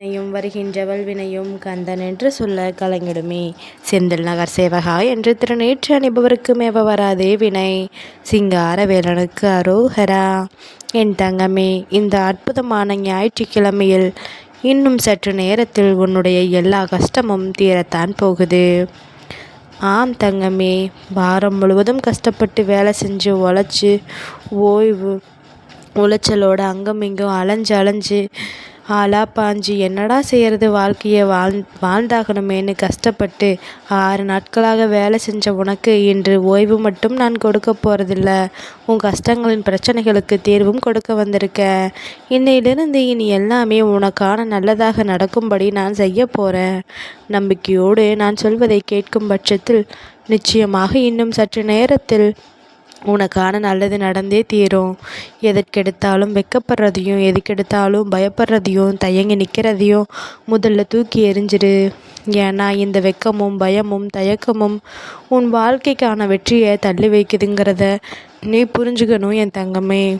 வினையும் வருகின்றவள் வினையும் கந்தன் என்று சொல்ல கலங்கிடுமே. செந்தில் நகர் சேவகா என்று திருநேற்று அணிபவருக்கு மேவ வராதே வினை. சிங்கார வேலனுக்கு அரோகரா. என் தங்கமே இந்த அற்புதமான ஞாயிற்றுக்கிழமையில் இன்னும் சற்று நேரத்தில் உன்னுடைய எல்லா கஷ்டமும் தீரத்தான் போகுது. ஆம் தங்கமே வாரம் முழுவதும் கஷ்டப்பட்டு வேலை செஞ்சு உழைச்சி ஓய்வு உளைச்சலோட அங்கும் இங்கும் அலைஞ்சு அலைஞ்சு ஆளா பாஞ்சு என்னடா செய்கிறது வாழ்க்கையை வாழ் வாழ்ந்தாகணுமேனு கஷ்டப்பட்டு ஆறு நாட்களாக வேலை செஞ்ச உனக்கு இன்று ஓய்வு மட்டும் நான் கொடுக்க போகிறதில்ல உன் கஷ்டங்களின் பிரச்சனைகளுக்கு தீர்வும் கொடுக்க வந்திருக்கேன் இன்னையிலிருந்து இனி எல்லாமே உனக்கான நல்லதாக நடக்கும்படி நான் செய்ய போகிறேன் நம்பிக்கையோடு நான் சொல்வதை கேட்கும் பட்சத்தில் நிச்சயமாக இன்னும் சற்று நேரத்தில் உனக்கான நல்லது நடந்தே தீரும். எதற்கெடுத்தாலும் வெக்கப்படுறதையும் எதுக்கெடுத்தாலும் பயப்படுறதையும் தயங்கி நிற்கிறதையும் முதல்ல தூக்கி எறிஞ்சிரு. ஏன்னா இந்த வெக்கமும் பயமும் தயக்கமும் உன் வாழ்க்கைக்கான வெற்றியை தள்ளி வைக்குதுங்கிறத நீ புரிஞ்சுக்கணும் என் தங்கமே.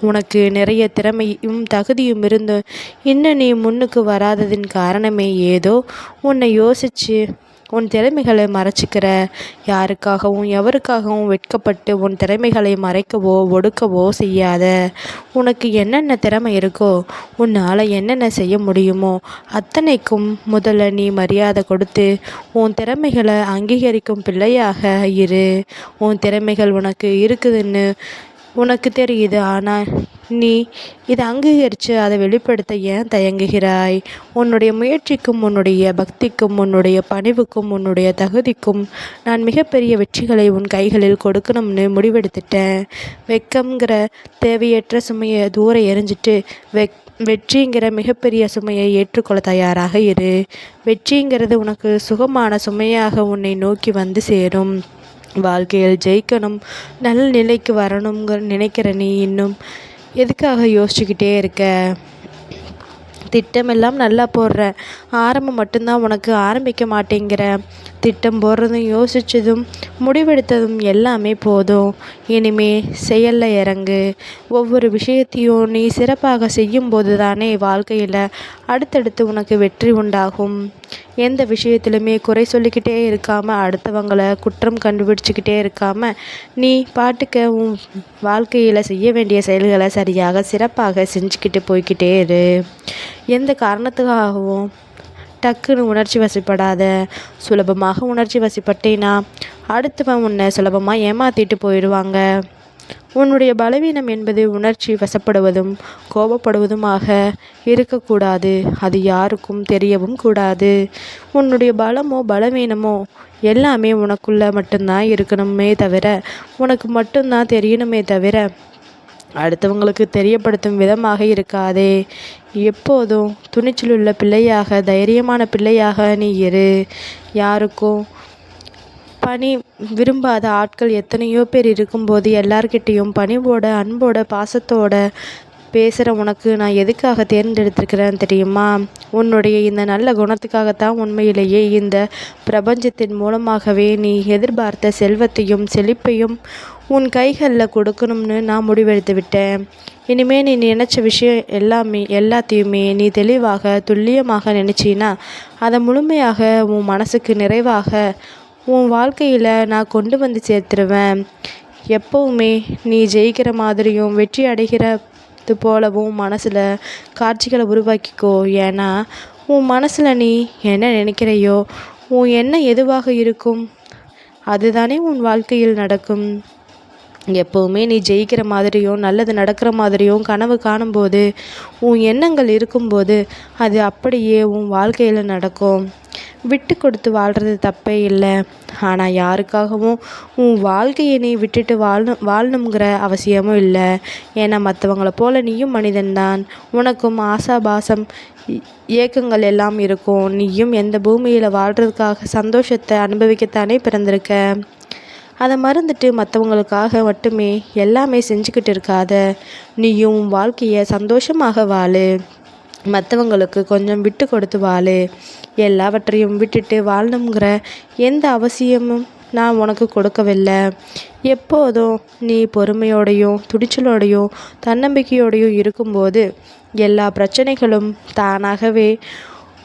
உனக்கு நிறைய திறமையும் தகுதியும் இருந்தும் இன்னும் நீ முன்னுக்கு வராததின் காரணமே ஏதோ. உன்னை யோசித்து உன் திறமைகளை மறைச்சிக்கிற யாருக்காகவும் எவருக்காகவும் வெட்கப்பட்டு உன் திறமைகளை மறைக்கவோ ஒடுக்கவோ செய்யாத உனக்கு என்னென்ன திறமை இருக்கோ உன்னால் என்னென்ன செய்ய முடியுமோ அத்தனைக்கும் முதல்ல நீ மரியாதை கொடுத்து உன் திறமைகளை அங்கீகரிக்கும் பிள்ளையாக இரு. உன் திறமைகள் உனக்கு இருக்குதுன்னு உனக்கு தெரியுது. ஆனால் நீ இதை அங்கீகரித்து அதை வெளிப்படுத்த ஏன் தயங்குகிறாய்? உன்னுடைய முயற்சிக்கும் உன்னுடைய பக்திக்கும் உன்னுடைய பணிவுக்கும் உன்னுடைய தகுதிக்கும் நான் மிகப்பெரிய வெற்றிகளை உன் கைகளில் கொடுக்கணும்னு முடிவெடுத்துட்டேன். வெக்கம்ங்கிற தேவையற்ற சுமையை தூர எரிஞ்சிட்டு வெக் வெற்றிங்கிற மிகப்பெரிய சுமையை ஏற்றுக்கொள்ள தயாராக இரு. வெற்றிங்கிறது உனக்கு சுகமான சுமையாக உன்னை நோக்கி வந்து சேரும். வாழ்க்கையில் ஜெயிக்கணும் நல்ல நிலைக்கு வரணுங்கிற நினைக்கிற நீ இன்னும் எதுக்காக யோசிச்சுக்கிட்டே இருக்க? திட்டமெல்லாம் நல்லா போடுற. ஆரம்பம் மட்டும்தான் உனக்கு ஆரம்பிக்க மாட்டேங்கிற. திட்டம் போடுறதும் யோசித்ததும் முடிவெடுத்ததும் எல்லாமே போதும். இனிமே செயலில் இறங்கு. ஒவ்வொரு விஷயத்தையும் நீ சிறப்பாக செய்யும்போது தானே வாழ்க்கையில் அடுத்தடுத்து உனக்கு வெற்றி உண்டாகும். எந்த விஷயத்திலுமே குறை சொல்லிக்கிட்டே இருக்காமல் அடுத்தவங்களை குற்றம் கண்டுபிடிச்சிக்கிட்டே இருக்காமல் நீ பாட்டுக்க உன் வாழ்க்கையில் செய்ய வேண்டிய செயல்களை சரியாக சிறப்பாக செஞ்சுக்கிட்டு போய்கிட்டே இரு. எந்த காரணத்துக்காகவும் டக்குன்னு உணர்ச்சி வசப்படாத சுலபமாக உணர்ச்சி வசப்பட்டேன்னா அடுத்தவன் உன்னை சுலபமாக ஏமாற்றிட்டு போயிடுவாங்க. உன்னுடைய பலவீனம் என்பது உணர்ச்சி வசப்படுவதும் கோபப்படுவதுமாக இருக்கக்கூடாது. அது யாருக்கும் தெரியவும் கூடாது. உன்னுடைய பலமோ பலவீனமோ எல்லாமே உனக்குள்ளே மட்டும்தான் இருக்கணுமே தவிர உனக்கு மட்டும்தான் தெரியணுமே தவிர அடுத்தவங்களுக்கு தெரியப்படுத்தும் விதமாக இருக்காதே. எப்போதும் துணிச்சலுள்ள பிள்ளையாக தைரியமான பிள்ளையாக நீ இரு. யாருக்கும் பணி விரும்பாத ஆட்கள் எத்தனையோ பேர் இருக்கும்போது எல்லார்கிட்டேயும் பணிவோட அன்போட பாசத்தோட பேசுகிற உனக்கு நான் எதுக்காக தேர்ந்தெடுத்திருக்கிறேன் தெரியுமா? உன்னுடைய இந்த நல்ல குணத்துக்காகத்தான் உண்மையிலேயே இந்த பிரபஞ்சத்தின் மூலமாகவே நீ எதிர்பார்த்த செல்வத்தையும் செழிப்பையும் உன் கைகளில் கொடுக்கணும்னு நான் முடிவெடுத்து விட்டேன். இனிமேல் நீ நினச்ச விஷயம் எல்லாமே எல்லாத்தையுமே நீ தெளிவாக துல்லியமாக நினச்சின்னா அதை முழுமையாக உன் மனசுக்கு நிறைவாக உன் வாழ்க்கையில் நான் கொண்டு வந்து சேர்த்துருவேன். எப்போவுமே நீ ஜெயிக்கிற மாதிரியும் வெற்றி அடைகிறது போலவும் மனசில் காட்சிகளை உருவாக்கிக்கோ. ஏன்னா உன் மனசில் நீ என்ன நினைக்கிறையோ உன் எண்ணம் எதுவாக இருக்கும் அதுதானே உன் வாழ்க்கையில் நடக்கும். எப்போவுமே நீ ஜெயிக்கிற மாதிரியும் நல்லது நடக்கிற மாதிரியும் கனவு காணும்போது உன் எண்ணங்கள் இருக்கும்போது அது அப்படியே உன் வாழ்க்கையில் நடக்கும். விட்டு கொடுத்து வாழ்கிறது தப்பே இல்லை. ஆனால் யாருக்காகவும் உன் வாழ்க்கையை நீ விட்டுட்டு வாழணும் வாழணுங்கிற அவசியமும் இல்லை. ஏன்னா மற்றவங்கள போல நீயும் மனிதன்தான். உனக்கும் ஆசாபாசம் ஏக்கங்கள் எல்லாம் இருக்கும். நீயும் எந்த பூமியில் வாழ்கிறதுக்காக சந்தோஷத்தை அனுபவிக்கத்தானே பிறந்திருக்க? அதை மறந்துட்டு மற்றவங்களுக்காக மட்டுமே எல்லாமே செஞ்சுக்கிட்டு இருக்காத. நீயும் வாழ்க்கையை சந்தோஷமாக வாழு. மற்றவங்களுக்கு கொஞ்சம் விட்டு கொடுத்து வாழு. எல்லாவற்றையும் விட்டுட்டு வாழணுங்கிற எந்த அவசியமும் நான் உனக்கு கொடுக்கவில்லை. எப்போதும் நீ பொறுமையோடையும் துடிச்சலோடையும் தன்னம்பிக்கையோடையும் இருக்கும்போது எல்லா பிரச்சனைகளும் தானாகவே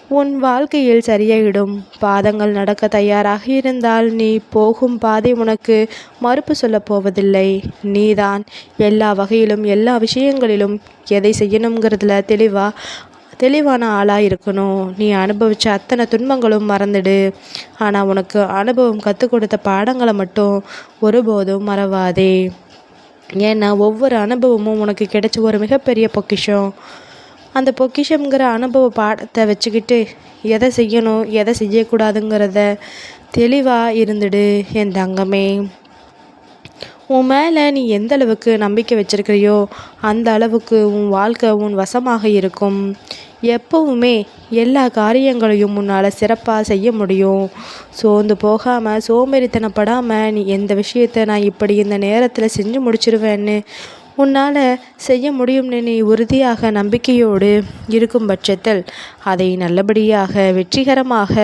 உன் வாழ்க்கையில் சரியாயிடும். பாதங்கள் நடக்க தயாராக இருந்தால் நீ போகும் பாதை உனக்கு மறுப்பு சொல்லப் போவதில்லை. நீதான் எல்லா வகையிலும் எல்லா விஷயங்களிலும் எதை செய்யணுங்கிறதுல தெளிவாக தெளிவான ஆளாக இருக்கணும். நீ அனுபவித்த அத்தனை துன்பங்களும் மறந்துடு. ஆனால் உனக்கு அனுபவம் கற்றுக் கொடுத்த பாடங்களை மட்டும் ஒருபோதும் மறவாதே. ஏன்னா ஒவ்வொரு அனுபவமும் உனக்கு கிடைச்ச ஒரு மிகப்பெரிய பொக்கிஷம். அந்த பொக்கிஷங்கிற அனுபவ பாடத்தை வச்சுக்கிட்டு எதை செய்யணும் எதை செய்யக்கூடாதுங்கிறத தெளிவாக இருந்துடு என் தங்கமே. உன் மேலே நீ எந்த அளவுக்கு நம்பிக்கை வச்சிருக்கிறியோ அந்த அளவுக்கு உன் வாழ்க்கை உன் வசமாக இருக்கும். எப்பவுமே எல்லா காரியங்களையும் உன்னால் சிறப்பாக செய்ய முடியும். சோர்ந்து போகாமல் சோம்பேறித்தனப்படாமல் நீ எந்த விஷயத்த நான் இப்படி இந்த நேரத்தில் செஞ்சு முடிச்சிருவேன்னு உன்னால் செய்ய முடியும்னு நீ உறுதியாக நம்பிக்கையோடு இருக்கும் பட்சத்தில் அதை நல்லபடியாக வெற்றிகரமாக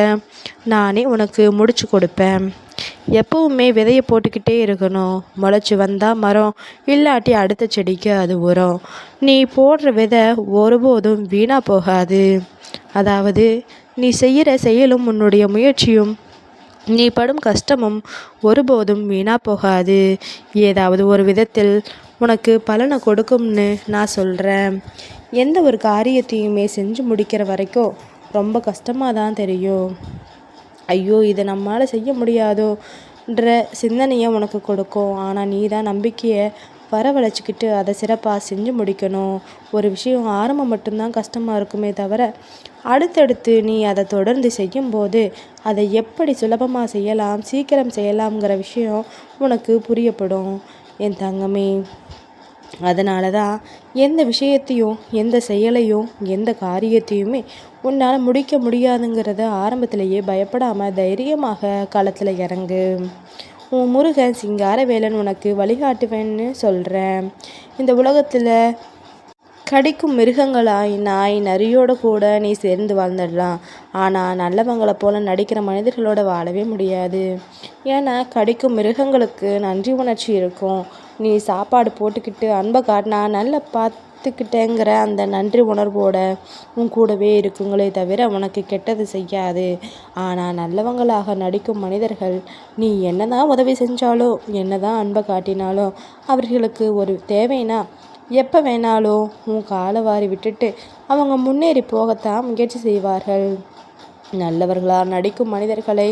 நானே உனக்கு முடிச்சு கொடுப்பேன். எப்பவுமே விதையை போட்டுக்கிட்டே இருக்கணும். முளைச்சி வந்தால் மரம் இல்லாட்டி அடுத்த செடிக்கு அது உரம். நீ போடுற விதை ஒருபோதும் வீணாக போகாது. அதாவது நீ செய்கிற செயலும் உன்னுடைய முயற்சியும் நீ படும் கஷ்டமும் ஒருபோதும் வீணாக போகாது. ஏதாவது ஒரு விதத்தில் உனக்கு பலனை கொடுக்கும்னு நான் சொல்கிறேன் எந்த ஒரு காரியத்தையுமே செஞ்சு முடிக்கிற வரைக்கும் ரொம்ப கஷ்டமாக தான் தெரியும். ஐயோ இதை நம்மளால் செய்ய முடியாதோன்ற சிந்தனையை உனக்கு கொடுக்கும். ஆனால் நீ தான் நம்பிக்கையை வரவழைச்சிக்கிட்டு அதை சிறப்பாக செஞ்சு முடிக்கணும். ஒரு விஷயம் ஆரம்பம் மட்டும்தான் கஷ்டமாக இருக்குமே தவிர அடுத்தடுத்து நீ அதை தொடர்ந்து செய்யும்போது அதை எப்படி சுலபமாக செய்யலாம் சீக்கிரம் செய்யலாம்ங்கிற விஷயம் உனக்கு புரியப்படும். என் தங்கமே அதனால தான் எந்த விஷயத்தையும் எந்த செயலையும் எந்த காரியத்தையுமே உன்னால் முடிக்க முடியாதுங்கிறத ஆரம்பத்திலேயே பயப்படாமல் தைரியமாக களத்தில் இறங்கு. உன் முருகன் சிங்காரவேலன் உனக்கு வழிகாட்டுவேன்னு சொல்கிறேன் இந்த உலகத்தில் கடிக்கும் மிருகங்களாய் நாய் நரியோட கூட நீ சேர்ந்து வாழ்ந்துடலாம். ஆனால் நல்லவங்களை போல நடிக்கிற மனிதர்களோட வாழவே முடியாது. ஏன்னா கடிக்கும் மிருகங்களுக்கு நன்றி உணர்ச்சி இருக்கும். நீ சாப்பாடு போட்டுக்கிட்டு அன்பை காட்டினா நல்ல பார்த்துக்கிட்டேங்கிற அந்த நன்றி உணர்வோட உன் கூடவே இருக்குங்களே தவிர உனக்கு கெட்டது செய்யாது. ஆனால் நல்லவங்களாக நடிக்கும் மனிதர்கள் நீ என்ன தான் உதவி செஞ்சாலோ என்னதான் அன்பை காட்டினாலும் அவர்களுக்கு ஒரு தேவைன்னா எப்போ வேணாலும் உன் காலை வாரி விட்டுட்டு அவங்க முன்னேறி போகத்தான் முயற்சி செய்வார்கள். நல்லவர்களாக நடிக்கும் மனிதர்களை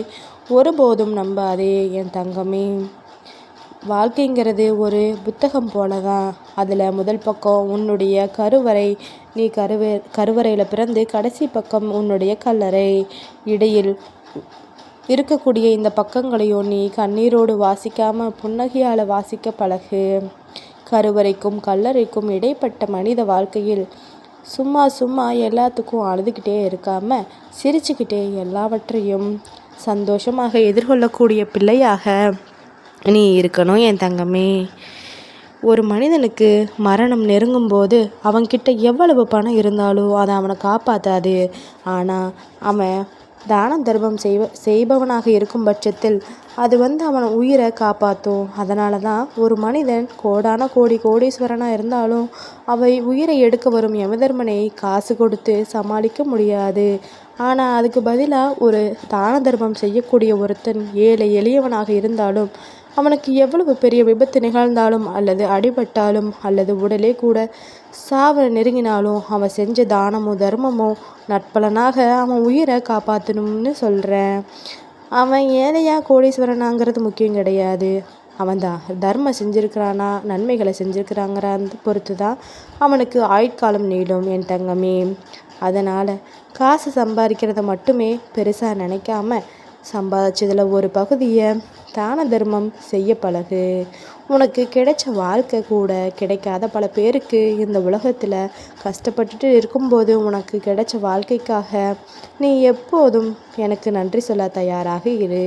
ஒருபோதும் நம்பாதே என் தங்கமே. வாழ்க்கைங்கிறது ஒரு புத்தகம் போல தான் அதில் முதல் பக்கம் உன்னுடைய கருவறை நீ கருவ கருவறையில் பிறந்து கடைசி பக்கம் உன்னுடைய கல்லறை. இடையில் இருக்கக்கூடிய இந்த பக்கங்களையும் நீ கண்ணீரோடு வாசிக்காமல் புன்னகையால் வாசிக்க பழகு. கருவறைக்கும் கல்லறைக்கும் இடைப்பட்ட மனித வாழ்க்கையில் சும்மா சும்மா எல்லாத்துக்கும் அழுதுகிட்டே இருக்காமல் சிரிச்சுக்கிட்டே எல்லாவற்றையும் சந்தோஷமாக எதிர்கொள்ளக்கூடிய பிள்ளையாக நீ இருக்கணும் என் தங்கமே. ஒரு மனிதனுக்கு மரணம் நெருங்கும்போது அவன்கிட்ட எவ்வளவு பணம் இருந்தாலும் அதை அவனை காப்பாற்றாது ஆனால் அவன் தானம் தர்மம் செய்வ செய்பவனாக இருக்கும் பட்சத்தில் அது வந்து அவன் உயிரை காப்பாற்றும் அதனால தான் ஒரு மனிதன் கோடான கோடி கோடீஸ்வரனாக இருந்தாலும் அவை உயிரை எடுக்க வரும் யமதர்மனை காசு கொடுத்து சமாளிக்க முடியாது. ஆனால் அதுக்கு பதிலாக ஒரு தான தர்மம் செய்யக்கூடிய ஒருத்தன் ஏழை எளியவனாக இருந்தாலும் அவனுக்கு எவ்வளவு பெரிய விபத்து நிகழ்ந்தாலும் அல்லது அடிபட்டாலும் அல்லது உடலே கூட சாவ நெருங்கினாலும் அவன் செஞ்ச தானமோ தர்மமோ நட்பலனாக அவன் உயிரை காப்பாற்றணும்னு சொல்கிறேன் அவன் ஏழையா கோடீஸ்வரனாங்கிறது முக்கியம் கிடையாது. அவன் தான் தர்மம் செஞ்சுருக்கிறானா நன்மைகளை செஞ்சுருக்கிறாங்கிறத பொறுத்து தான் அவனுக்கு ஆயுட்காலம் நீளும் என் தங்கமே. அதனால் காசு சம்பாதிக்கிறத மட்டுமே பெருசாக நினைக்காம சம்பாதிச்சதில் ஒரு பகுதியை தான தர்மம் செய்ய பழகு. உனக்கு கிடைச்ச வாழ்க்கை கூட கிடைக்காத பல பேருக்கு இந்த உலகத்தில் கஷ்டப்பட்டுட்டு இருக்கும்போது உனக்கு கிடைச்ச வாழ்க்கைக்காக நீ எப்போதும் எனக்கு நன்றி சொல்ல தயாராக இரு.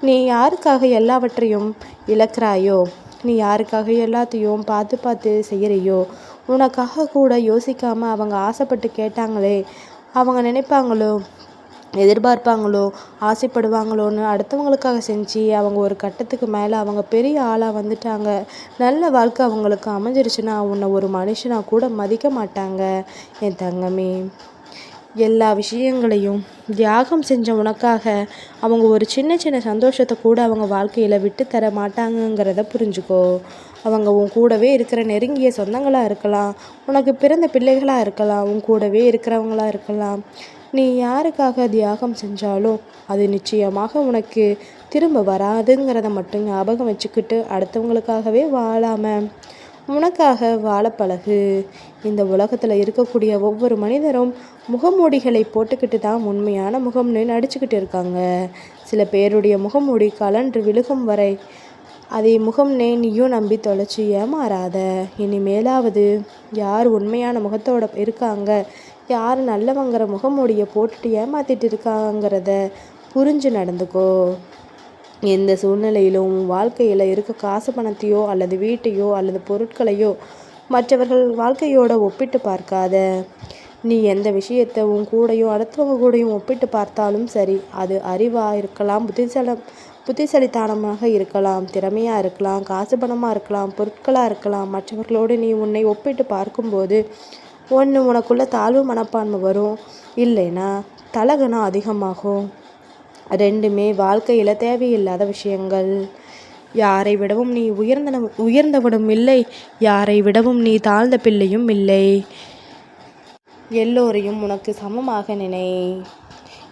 நீ யாருக்காக எல்லாவற்றையும் இழக்கிறாயோ நீ யாருக்காக எல்லாத்தையும் பார்த்து பார்த்து செய்கிறையோ உனக்காக கூட யோசிக்காமல் அவங்க ஆசைப்பட்டு கேட்டாங்களே அவங்க நினைப்பாங்களோ எதிர்பார்ப்பாங்களோ ஆசைப்படுவாங்களோன்னு அடுத்தவங்களுக்காக செஞ்சு அவங்க ஒரு கட்டத்துக்கு மேலே அவங்க பெரிய ஆளாக வந்துட்டாங்க. நல்ல வாழ்க்கை அவங்களுக்கு அமைஞ்சிருச்சுன்னா உன்னை ஒரு மனுஷனாக கூட மதிக்க மாட்டாங்க. என் தங்கமே எல்லா விஷயங்களையும் தியாகம் செஞ்ச உனக்காக அவங்க ஒரு சின்ன சின்ன சந்தோஷத்தை கூட அவங்க வாழ்க்கையில் விட்டு தர மாட்டாங்கங்கிறத புரிஞ்சுக்கோ. அவங்க உன் கூடவே இருக்கிற நெருங்கிய சொந்தங்களாக இருக்கலாம் உனக்கு பிறந்த பிள்ளைகளாக இருக்கலாம் உன் கூடவே இருக்கிறவங்களாக இருக்கலாம். நீ யாருக்காக தியாகம் செஞ்சாலும் அது நிச்சயமாக உனக்கு திரும்ப வராதுங்கிறத மட்டும் ஞாபகம் வச்சுக்கிட்டு அடுத்தவங்களுக்காகவே வாழாமல் உனக்காக வாழ பழகு இந்த உலகத்தில் இருக்கக்கூடிய ஒவ்வொரு மனிதரும் முகமூடிகளை போட்டுக்கிட்டு தான் உண்மையான முகம்னு நடிச்சுக்கிட்டு இருக்காங்க. சில பேருடைய முகமூடி கலன்று விழுகும் வரை அதை முகம்னே நீயும் நம்பி தொலைச்சி ஏமாறாத. இனிமேலாவது யார் உண்மையான முகத்தோட இருக்காங்க யார் நல்லவங்கிற முகமூடியை போட்டுட்டு ஏமாத்திட்டு இருக்காங்கிறத புரிஞ்சு நடந்துக்கோ. எந்த சூழ்நிலையிலும் வாழ்க்கையில் இருக்க காசு பணத்தையோ அல்லது வீட்டையோ அல்லது பொருட்களையோ மற்றவர்கள் வாழ்க்கையோட ஒப்பிட்டு பார்க்காத. நீ எந்த விஷயத்தை உன் கூடயும் அடுத்தவங்க கூடயும் ஒப்பிட்டு பார்த்தாலும் சரி அது அறிவாக இருக்கலாம் புத்திசலம் புத்திசலித்தனமாக இருக்கலாம் திறமையாக இருக்கலாம் காசு பணமாக இருக்கலாம் பொருட்களாக இருக்கலாம் மற்றவர்களோடு நீ உன்னை ஒப்பிட்டு பார்க்கும்போது ஒன்று உனக்குள்ள தாழ்வு மனப்பான்மை வரும். இல்லைன்னா தலகணம் அதிகமாகும். ரெண்டுமே வாழ்க்கையில் தேவையில்லாத விஷயங்கள். யாரை விடவும் நீ உயர்ந்த உயர்ந்தவனும் இல்லை. யாரை விடவும் நீ தாழ்ந்த பிள்ளையும் இல்லை. எல்லோரையும் உனக்கு சமமாக நினை.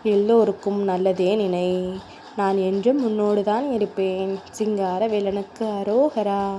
எல்லோருக்கும் நல்லதே நினை. நான் என்றும் உன்னோடு தான் இருப்பேன். சிங்கார வேலனுக்கு அரோகரா.